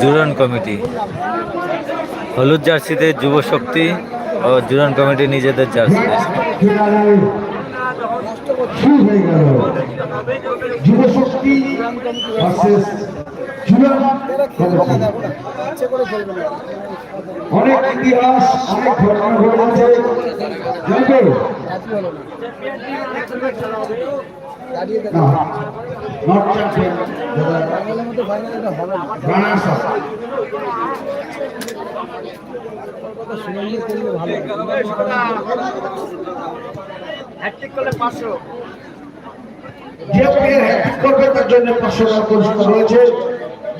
জুরন committee. হলুদ জার্সিতে যুব শক্তি ও জুরন কমিটি নিজেদের জার্সি। অনেক ইতিহাস, অনেক ঘটনা ঘটেছে। যে প্লেয়ার হ্যাট্রিক করবে তার জন্য পাঁচশো টাকা পুরস্কার রয়েছে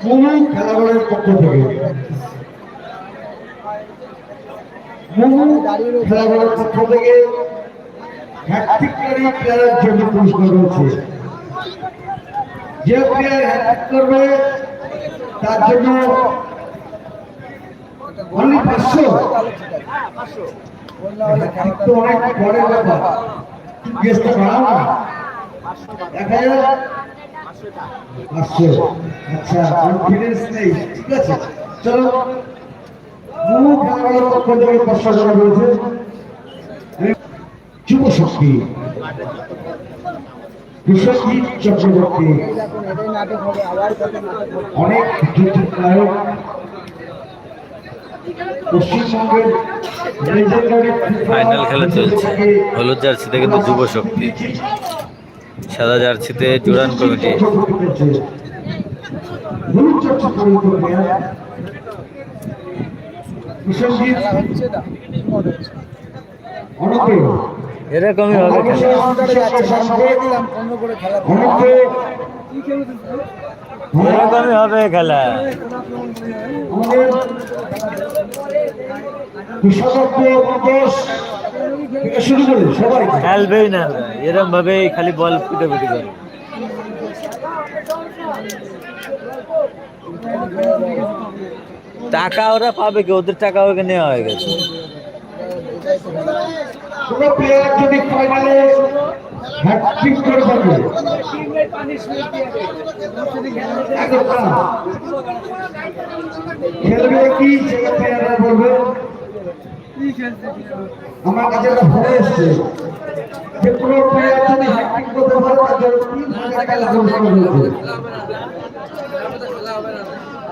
মুমু খেলাঘরের পক্ষ থেকে মুমু খেলাঘরের পক্ষ থেকে হ্যাট্রিককারী প্লেয়ারের জন্য পুরস্কার রয়েছে। যে প্লেয়ার হ্যাট্রিক করবে, তার জন্য অনলি পাঁচশো। অনেক পরের ব্যাপার। গেস্টটা বাড়াও না। এক হাজার আচ্ছা চলো। যুব শক্তি বিশ্বজিৎ চক্রবর্তী অনেক যুদ্ধ নায়ক ফাইনাল খেলা চলছে। হলুদ জার্সিতে কিন্তু যুব শক্তি সাদা জার্সিতে জুরান কমিটি। অনেকে এরকমই হবে এরকমই হবে খেলা। খেলবেই না এরকম ভাবে খালি বল ফুটে ফুটে করে। টাকা ওরা পাবে কি? ওদের টাকা ওকে নেওয়া হয়ে গেছে। কোন প্লেয়ার যদি ফাইনালে হ্যাট্রিক করে থাকে। খেলবে কি প্লেয়াররা বলবে? আমার কাছে একটা এসছে। যে কোনো প্লেয়ার যদি হ্যাট্রিক করতে পারে, তার জন্য তিন হাজার টাকা পঞ্চাশ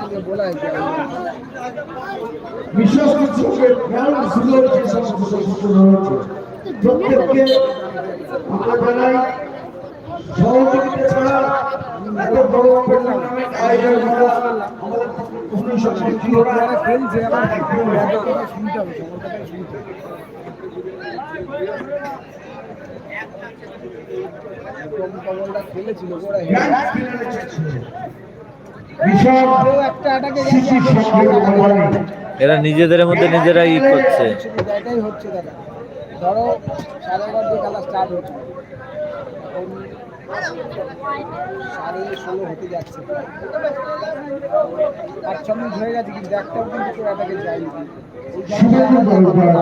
থেকে বলা হয় বিশেষ কিছু গ্রাউন্ড সুন্দর যে সমস্ত সদস্য রয়েছে প্রত্যেককে আমরা জানাই সহযোগিতা ছাড়া আমাদের এরা নিজেদের মধ্যে নিজেরা ই করছে। এটাই হচ্ছে দাদা ধরো সাড়ে এগারো খেলা স্টার্ট হচ্ছে সাড়ে ষোলো হতে যাচ্ছে পাঁচ ছ মিনিট হয়ে গেছে কিন্তু একটাও কিন্তু কেউ যায়নি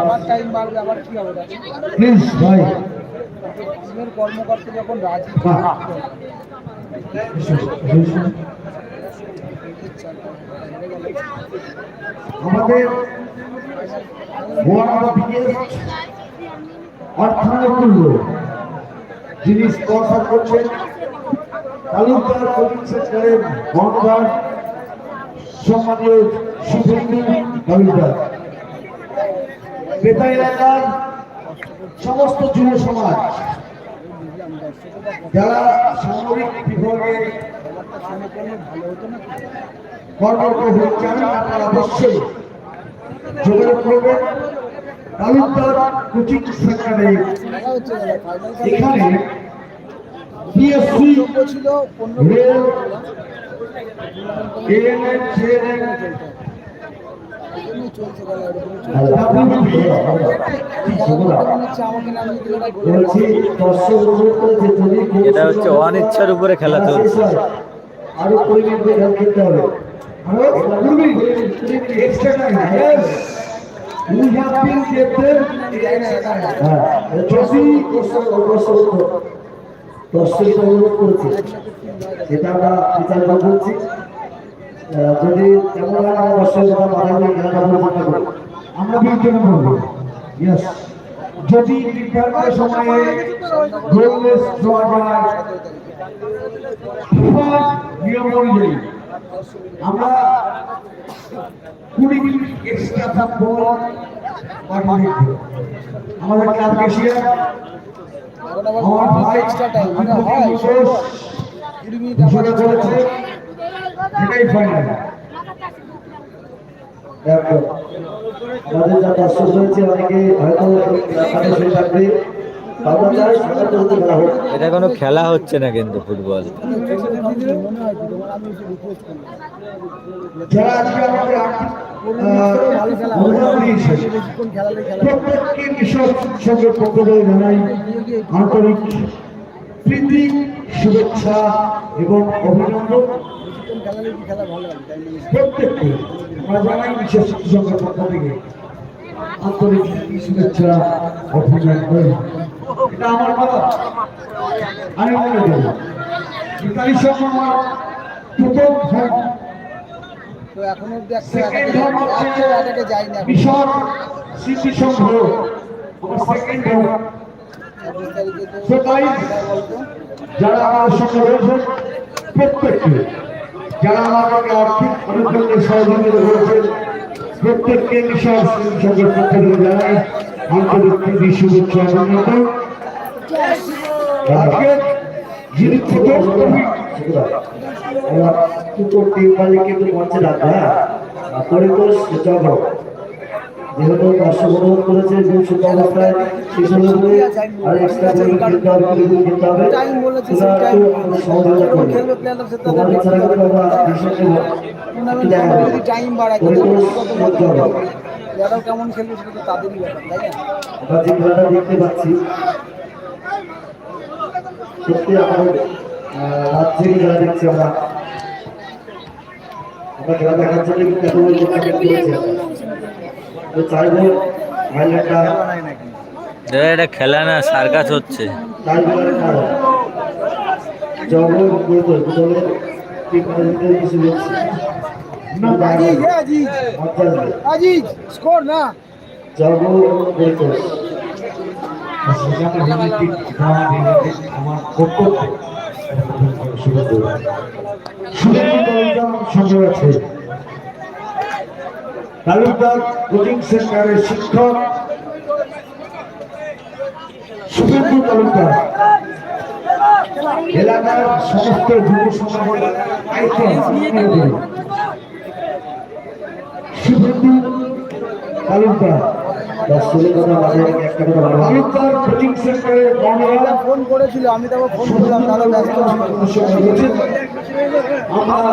আবার টাইম বাড়বে আবার কি হবে? দাদা প্লিজ ভাই টিমের কর্মকর্তা যখন হ্যাঁ। যিনি স্পন্সর করছেন, তালুকদার কোচিং সেন্টারের সম্মানীয় শুভেন্দু তালুকদার বেতা এলাকার সমস্ত যুব সমাজ, যারা সামরিক বিভাগে কর্মরত হচ্ছেন আপনারা অবশ্যই যোগাযোগ করবেন। তালুকদার কোচিং সেন্টারে। এখানে বিএসসি, রেল এএনএম সিএনএম এটা হচ্ছে অনিচ্ছার উপরে খেলা চলছে। দর্শক অনুরোধ করেছে এটা আমরা বিচার করছি। যদি তেমন হয় আমরা দর্শক কথা মাথা দিয়ে আমরা বিবেচনা করব ইয়েস যদি নির্ধারিত সময়ে গোললেস ড্র যায় নিয়ম অনুযায়ী আমরা কুড়ি মিনিট এক্সট্রা থাকব আমাদের ক্লাব এশিয়া এখন আবার আমার ভাই ঘোষণা করেছে। এটাই ফাইনাল আমাদের যা অনেকে হয়তো শুয়ে থাকবে। এটা কোনো খেলা হচ্ছে না কিন্তু ফুটবল। আন্তরিক প্রীতি শুভেচ্ছা এবং অভিনন্দন। প্রত্যেককে আমরা জানাই বিশেষ সঙ্গে পক্ষ থেকে আন্তরিক শুভেচ্ছা অভিনন্দন। এটা আমার কথা। আমি মনে করি আমার প্রথম তো এখন অব্দি একটা স্মৃতি সংঘ আমার সেকেন্ড বলতো যারা আমার সঙ্গে রয়েছেন প্রত্যেককে যারা আমাকে আর্থিক অনুকূলে সহযোগিতা করেছেন, প্রত্যেককে বিশাল সঙ্গে পক্ষ থেকে জানাই আন্তরিক প্রীতি, শুভেচ্ছা, অভিনন্দন। আজকে যিনি প্রথম কবি মালিককে একটু মঞ্চে রাখবে হ্যাঁ তো চন্দ্র যেহেতু দর্শক অনুরোধ করেছে বিংশত অবস্থায় সেই সঙ্গে আর এক্সট্রা করে খেলতে হবে খেলতে হবে। তোমরা একটু টাইম সহযোগিতা করবে তোমার কিন্তু আমরা দেখা। কত মতো কেমন খেলবে সেটা তো তাদেরই ব্যাপার তাই না? আমরা যে খেলাটা দেখতে পাচ্ছি সত্যি আমাদের আহ, খেলা দেখছি আমরা। আমরা খেলা দেখার জন্য কিন্তু এত বড় টুর্নামেন্ট করেছি তো চাইব দাদা এটা খেলা না সার্কাস হচ্ছে। শুভেন্দু দলদাম সঙ্গে আছে তালুকদার কোচিং সেন্টারের শিক্ষক শুভেন্দু তালুকদার। এলাকার সমস্ত যুব আইকন শুভেন্দু তালুকদার। ফোন করেছিল আমি তাকে ফোন করলাম দাদা ব্যস্ত আমরা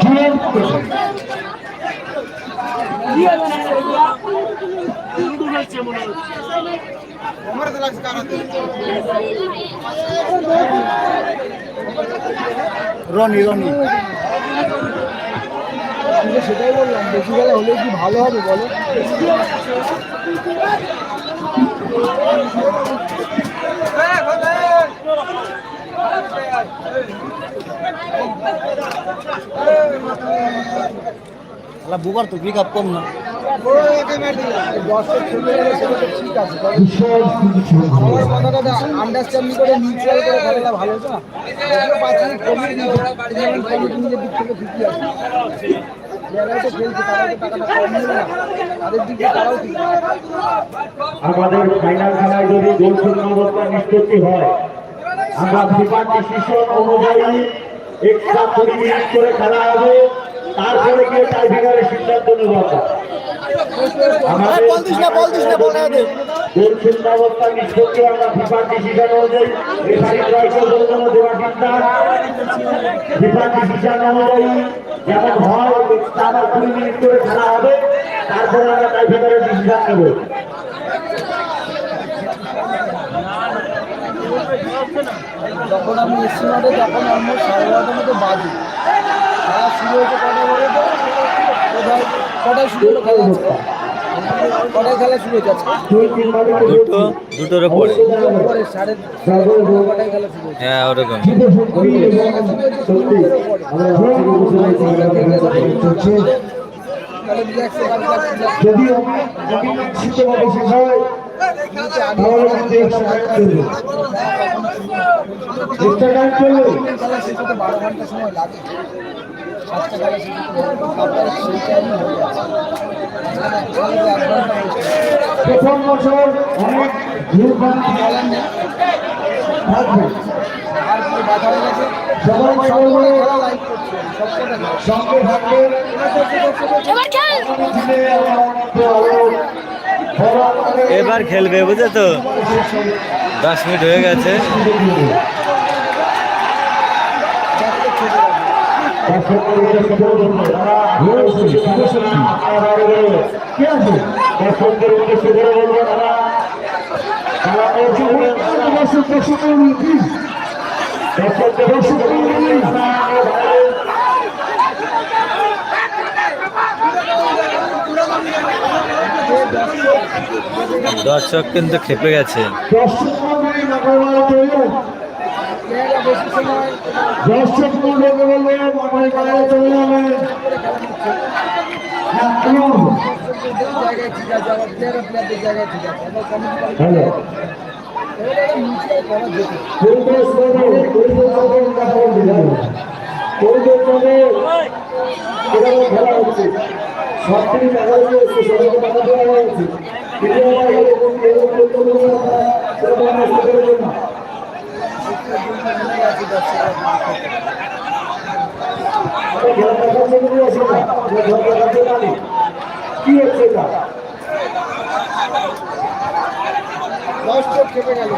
কি হচ্ছে রনি রনি। সেটাই বললাম বেশি বেলা হলে কি ভালো হবে বলো বুকার তো পিক আপ কম না। আন্ডারস্ট্যান্ডিং করে নিউট্রাল করে খেলাটা ভালো তো যদিও পাঁচ মিনিট কমিয়ে দিয়েছে যেমন কমিটি নিজের দিক থেকে ঠিকই আছে। যারাই তো খেলছে তারাও তো টাকাটা কম নেবে না। আমাদের ফাইনাল খেলায় যদি গোল শূন্যতা নিষ্পত্তি হয় আমরা ডিসিশন অনুযায়ী এক্সট্রা কুড়ি মিনিট করে খেলা হবে তারপরে গিয়ে টাইব্রেকারের সিদ্ধান্ত নেব আমরা। আমাদের শূন্যাবস্থা নিষ্পত্তি আমরা ফিফার ডিসিশন অনুযায়ী রেফারি রয়েছে বলবেন দেবাশিসদার ফিফার ডিসিশন অনুযায়ী যেমন হয় কুড়ি মিনিট করে খেলা হবে তারপরে আমরা টাইব্রেকারের ডিসিশন নেব। যখন আমি এসছি মাঠে তখন অলমোস্ট সাড়ে বারোটার মতো বাজে। খেলা শুরু হয়েছে কটা বলে তো? কোথায়? কটায় শুরু হলো খেলা? কটায় খেলা শুরু হয়েছে দুটো দুটোর পরে পরে সাড়ে কটায় খেলা শুরু হয়েছে। হ্যাঁ ওরকম। যদি হয়। প্রথম বছর অনেক ভুলভাল থাকবে সঙ্গে থাকবে এবার খেলবে বুঝে তো দশ মিনিট হয়ে গেছে দর্শকদের যাব কিন্তু করবে গেছে। কি হচ্ছে এটা দর্শক খেপে গেল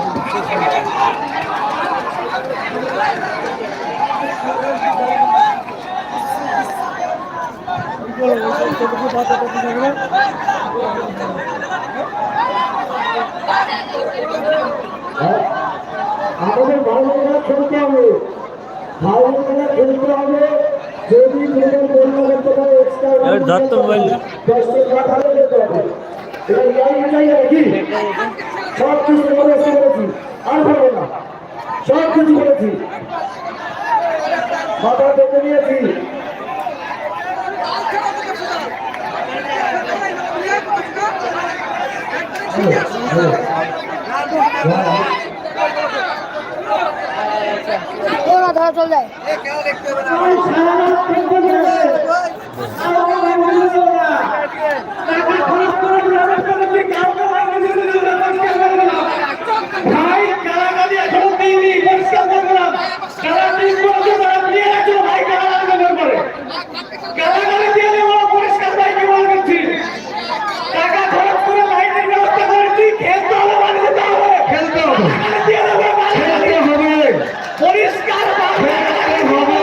আমাদের ভালো খেলতে হবে ভালো খেলতে হবে যদি নিজের বন্য করতে পারে এক্সট্রা এবার ধর তো মোবাইল। যেতে হবে। এটা ইয়াই নাই নাকি সব কিছু করে করেছি আর ভালো না। সব কিছু করেছি মাথা দেখে নিয়েছি। ধরা চল যায় কারাগারি এখনও দিইনি পরিষ্কার করলাম কারাগারি বলতে তারা দিয়ে রাখছো ভাই কারাগারি ব্যবহার করে কারাগারি দিয়ে দেবো পরিষ্কার ভাই কি বলে দিচ্ছি টাকা খরচ করে লাইটের ব্যবস্থা করেছি খেলতে হবে মানে দিতে হবে খেলতে হবে টাকা দিয়ে দেবো খেলতে হবে পরিষ্কার ভাবে খেলতে হবে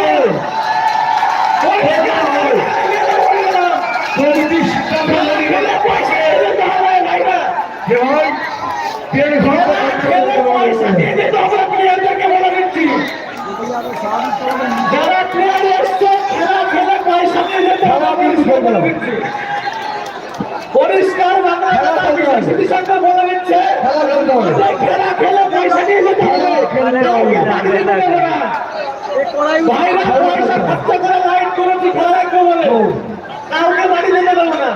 পরিষ্কার হবে পঁয়ত্রিশ টাকা খেলে পয়সা দিয়ে দিতে হবে ভাইরা যে হয় দেড় ঘণ্টা খেলে পয়সা দিয়ে দিতে হবে প্লেয়ারদেরকে বলে দিচ্ছি যারা প্লেয়ার এসছে খেলা খেলে পয়সা দিয়ে যেতে হবে আমি বলে। দিচ্ছি পরিষ্কার সরকার বলে দিচ্ছে। খেলা খেলা পয়সা দিয়ে যেতে হবে। লাইট করেছি খেলা বলে। কাউকে বাড়ি দিতে দেবো না।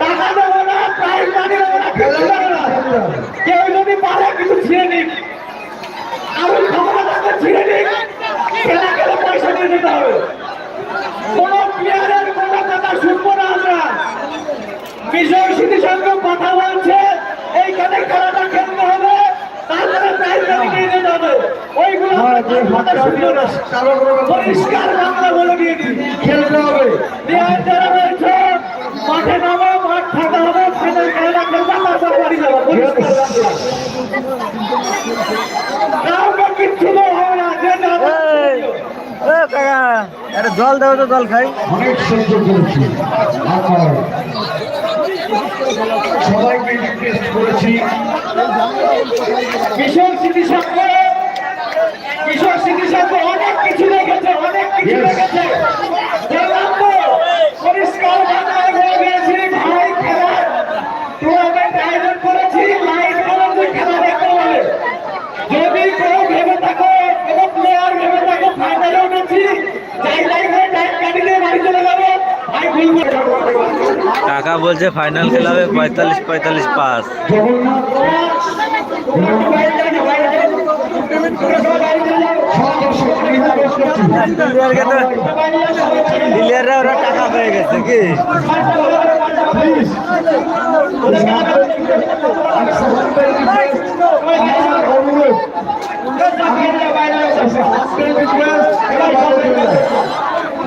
টাকা দেবো না প্রাইজ মানি দেবো না কিছু দেবো না। কেউ যদি পারে কিছু ছিঁড়ে নিক। আমি ক্ষমতা থাকলে ছিঁড়ে নিক। খেলা খেলে পয়সা দিয়ে দিতে হবে। কোন প্লেয়ারের কোনো কথা শুনব না আমরা বিষয় স্মৃতির সঙ্গে কথা বলছে এইখানে খেলাটা খেলতে হবে তারপরে প্রাইজ মানি নিয়ে যেতে হবে ওইগুলো হ্যাঁ, যে কথা হাতটা শুনব না কারও কোনো কথা নেই। পরিষ্কার বাংলা বলে দিয়ে দিন। খেলতে হবে। প্লেয়ার যারা রয়েছে মাঠে নামো মাঠ থাকা হবে ফাইনাল খেলাটা খেলবা তারপর বাড়ি যাব। পরিষ্কার বাংলা। কিচ্ছু হবে না যে একটা জল দেবো তো জল খাই। অনেক সহ্য করেছি। সবাইকে রিকোয়েস্ট করেছি। কিশোর স্মৃতি স্মৃতি অনেক কিছু দেখেছে অনেক কিছু দেখেছে দেখলাম পরিষ্কার বাংলায় বলে দিয়েছি ভাই খেলা টুর্নামেন্ট আয়োজন করেছি লাইট করেছি খেলা দেখতে বলে যদি কেউ ভেবে থাকো কোনো প্লেয়ার ভেবে থাকো ফাইনালে উঠেছি যাই যাই করে টাইম কাটি দিয়ে বাড়ি চলে যাব ভাই ভুল করে কাকা বলছে ফাইনাল খেলা হবে পঁয়তাল্লিশ পঁয়তাল্লিশ পাস জগন্নাথ সব দর্শককে রিকোয়েস্ট করছি প্লেয়ারকে তো প্লেয়াররা ওরা টাকা পেয়ে গেছে কি?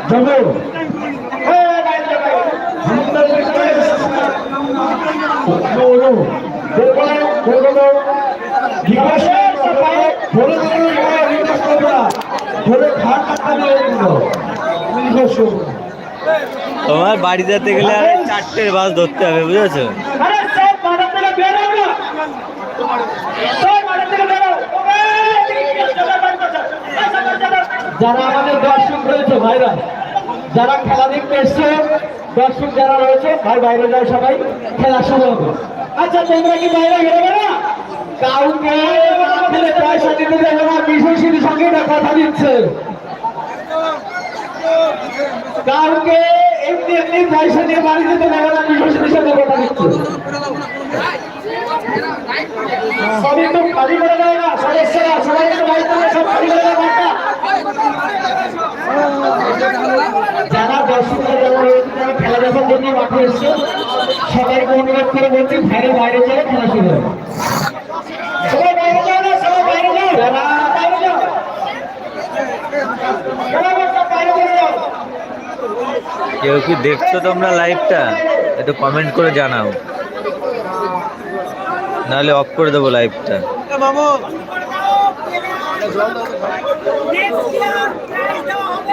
জগো আমাদের রিকোয়েস্ট অনুরোধ দেখবেন কলকাতা রিকোয়েস্ট ধরে ধরে রিকোয়েস্ট করবে না ধরে ঘাট তোমার বাড়ি যেতে গেলে আর এই চারটে বাস ধরতে হবে বুঝেছ? যারা আমাদের দর্শক রয়েছে ভাইরা যারা খেলা দেখতে এসছে দর্শক যারা রয়েছে ভাই বাইরে যায় সবাই খেলা শুরু হবে। আচ্ছা তোমরা কি বাইরে বেরোবে না? কাউকে না খেলে পয়সা দিতে দেবে না বিশেষের সঙ্গে এটা কথা দিচ্ছে। কাউকে এমনি এমনি পয়সা দিয়ে বাড়ি দিতে দেবে না বিশেষের সঙ্গে কথা দিচ্ছে। সবই তো খালি করে দেয় না, সদস্যরা, সবাই অনুরোধ করে বলছি বাইরে বাইরে চলে, খেলা শুরু হবে সবাই বাইরে যাও না সবাই বাইরে যাও যারা বাইরে যাও সবাই সব বাইরে চলে যাও কেউ কি দেখছ তোমরা লাইভটা একটু কমেন্ট করে জানাও। নাহলে অফ করে দেবো লাইভটা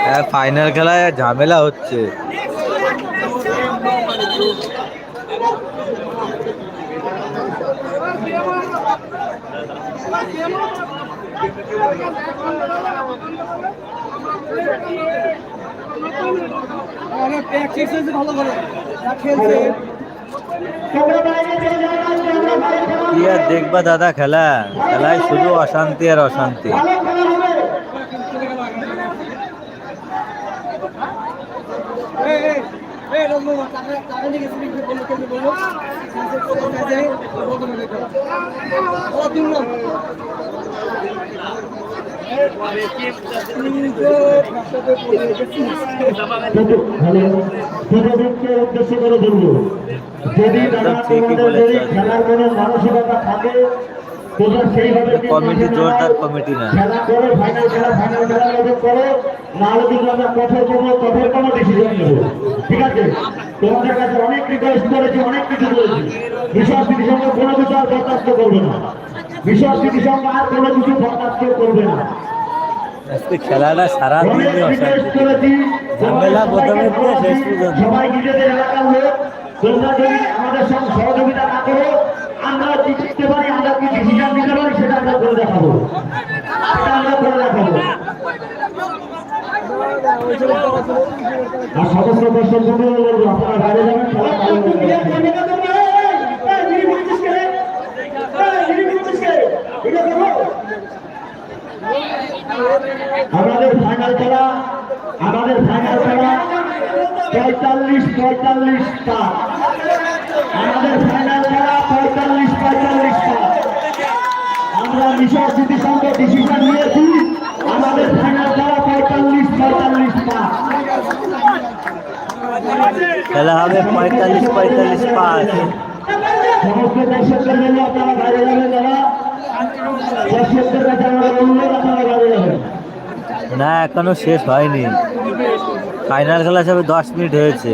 হ্যাঁ ফাইনাল খেলায় ঝামেলা হচ্ছে। অনেক প্র্যাকটিস ভালো করে যা খেলছে তোমরা বাইরে চলে যাও না আমরা বাইরে খেলা কি আর দেখবা দাদা খেলা খেলায় শুধু অশান্তি আর অশান্তি ভালো যুবককে উদ্দেশ্য করে বলব যদি তারা তোমাদের খেলার কোনো মানসিকতা থাকে কমিটি জোরদার কমিটি না। কোনো ঠিক আছে? তোমাদের কাছে অনেক রিকোয়েস্ট করেছি অনেক কিছু করেছি বিশ্বাস নীতি সঙ্গে কোনো কিছু আর বরদাস্ত করবে না। বিশ্বাস নীতি আর কোনো কিছু বরদাস্ত করবে না। আজকে খেলাটা সারা ঝামেলা প্রথমে শেষ পর্যন্ত। সবাই নিজেদের এলাকার লোক তোমরা যদি আমাদের সঙ্গে সহযোগিতা না করো আমরা শিখতে পারি কি ডিসিশন নিতে পারি সেটা আমরা করে দেখাবো। সেটা আমরা করে দেখাবো। আর সমস্ত দর্শক বন্ধুরা বলব আপনারা বাইরে যাবেন খেলা ভালো আমাদের ফাইনাল খেলা আমাদের ফাইনাল খেলা পঁয়তাল্লিশ পঁয়তাল্লিশ টা আমাদের ফাইনাল খেলা পঁয়তাল্লিশ পঁয়তাল্লিশ পাঁচ আমরা মিশর স্মৃতি সংঘ ডিসিশন নিয়েছি আমাদের ফাইনাল খেলা পঁয়তাল্লিশ পঁয়তাল্লিশ পাঁচ খেলা হবে পঁয়তাল্লিশ পঁয়তাল্লিশ পাঁচ। না, এখনও শেষ হয়নি। ফাইনাল খেলা সবে দশ মিনিট হয়েছে।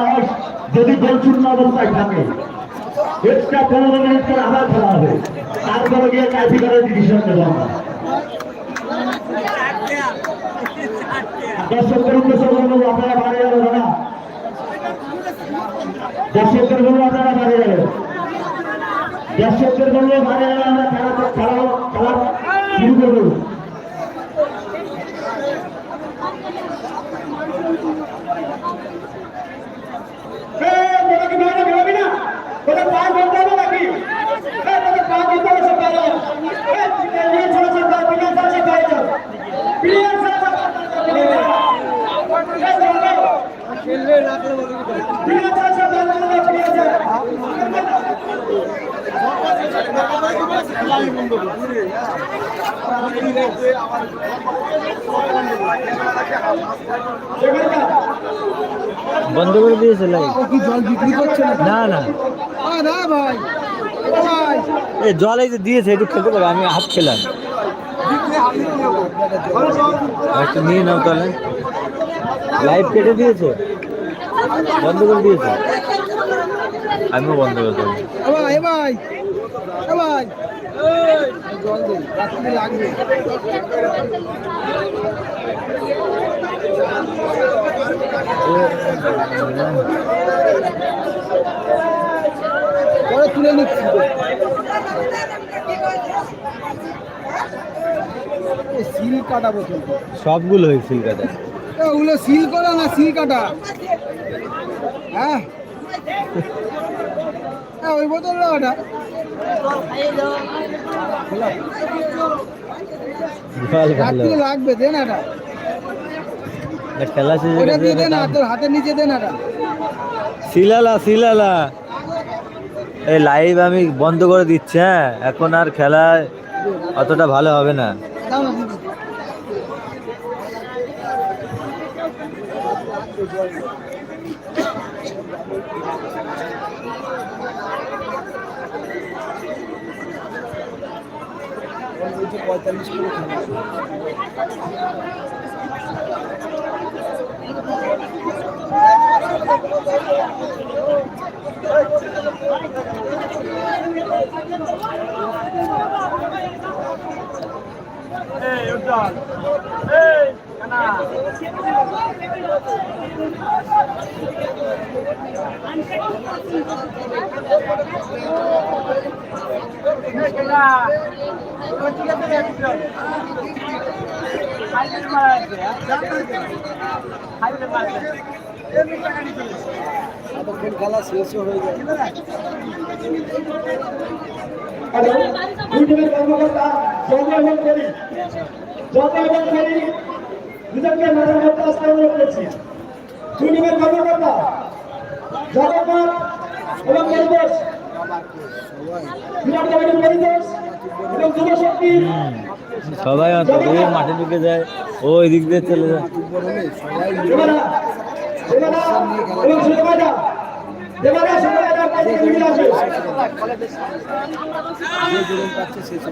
হয় যদি গোল শূন্য অবস্থায় থাকে এক্সট্রা পনেরো মিনিট করে আবার খেলা হবে। তারপরে গিয়ে কাজী করে ডিসিশন নেব আমরা। দর্শকদের উদ্দেশ্য বলব আপনারা বাইরে যাবেন না? দর্শকদের বলব আপনারা খেলা খেলা শুরু করব খেলবে রাখলে বলে দিতে বন্ধ করে দিয়েছে জল বিক্রি করছে না না। না ভাই ভাই জল এই যে দিয়েছে, একটু খেতে পারো, আমি হাফ খেলাম। একটু নিয়ে নাও তাহলে। লাইভ কেটে দিয়েছে? বন্ধ করে দিয়েছে? আমিও বন্ধ করে দেবো ভাই ভাই ভাই পরে তুলে নিচ্ছি সিল কাটাবো কিন্তু সবগুলো হয়েছিল কাটা। ওগুলো সিল করা না, সিল কাটা? হ্যাঁ? এ, ওই বোতল না ওটা। ভালো ভালো। লাগবে দে না এটা। খেলা শেষ ওটা দিয়ে দে না তোর হাতের নিচে দে না এটা। শিলালা শিলালা। এই লাইভ আমি বন্ধ করে দিচ্ছি হ্যাঁ? এখন আর খেলা অতটা ভালো হবে না। দাও না। দিদি। পঁয়তাল্লিশ করে খেলা এতক্ষণ খেলা শেষও হয়ে যায় হ্যালো ইউটিউবের কর্মকর্তা চন্দ্রমোহন করি চন্দ্রমোহন করি দুজনকে মাঝে মধ্যে অনুরোধ করছি ইউটিউবের কর্মকর্তা জগন্নাথ এবং পরিবেশ বিরাট কমিটির পরিবেশ এবং যুবশক্তি সবাই মাঠে ঢুকে যায় ও ওই দিক দিয়ে চলে যায় এবং